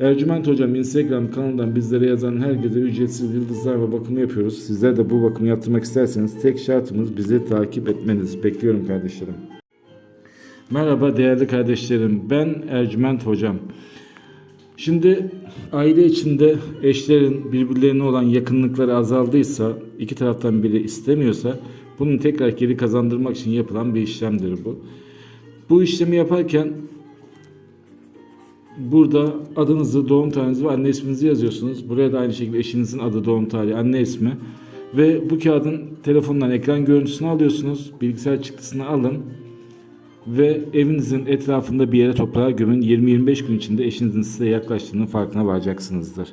Ercüment Hocam Instagram kanalından bizlere yazan herkese ücretsiz yıldızlar ve bakımı yapıyoruz. Sizler de bu bakımı yaptırmak isterseniz tek şartımız bizi takip etmeniz. Bekliyorum kardeşlerim. Merhaba değerli kardeşlerim. Ben Ercüment Hocam. Şimdi aile içinde eşlerin birbirlerine olan yakınlıkları azaldıysa, iki taraftan biri istemiyorsa bunu tekrar geri kazandırmak için yapılan bir işlemdir bu. Bu işlemi yaparken Burada adınızı, doğum tarihinizi ve anne isminizi yazıyorsunuz. Buraya da aynı şekilde eşinizin adı, doğum tarihi, anne ismi. Ve bu kağıdın telefondan ekran görüntüsünü alıyorsunuz. Bilgisayar çıktısını alın. Ve evinizin etrafında bir yere toprağa gömün. 20-25 gün içinde eşinizin size yaklaştığının farkına varacaksınızdır.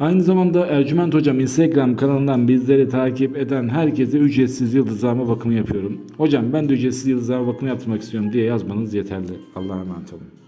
Aynı zamanda Ercüment Hocam Instagram kanalından bizleri takip eden herkese ücretsiz yıldızlama bakımı yapıyorum. Hocam ben de ücretsiz yıldızlama bakımı yaptırmak istiyorum diye yazmanız yeterli. Allah'a emanet olun.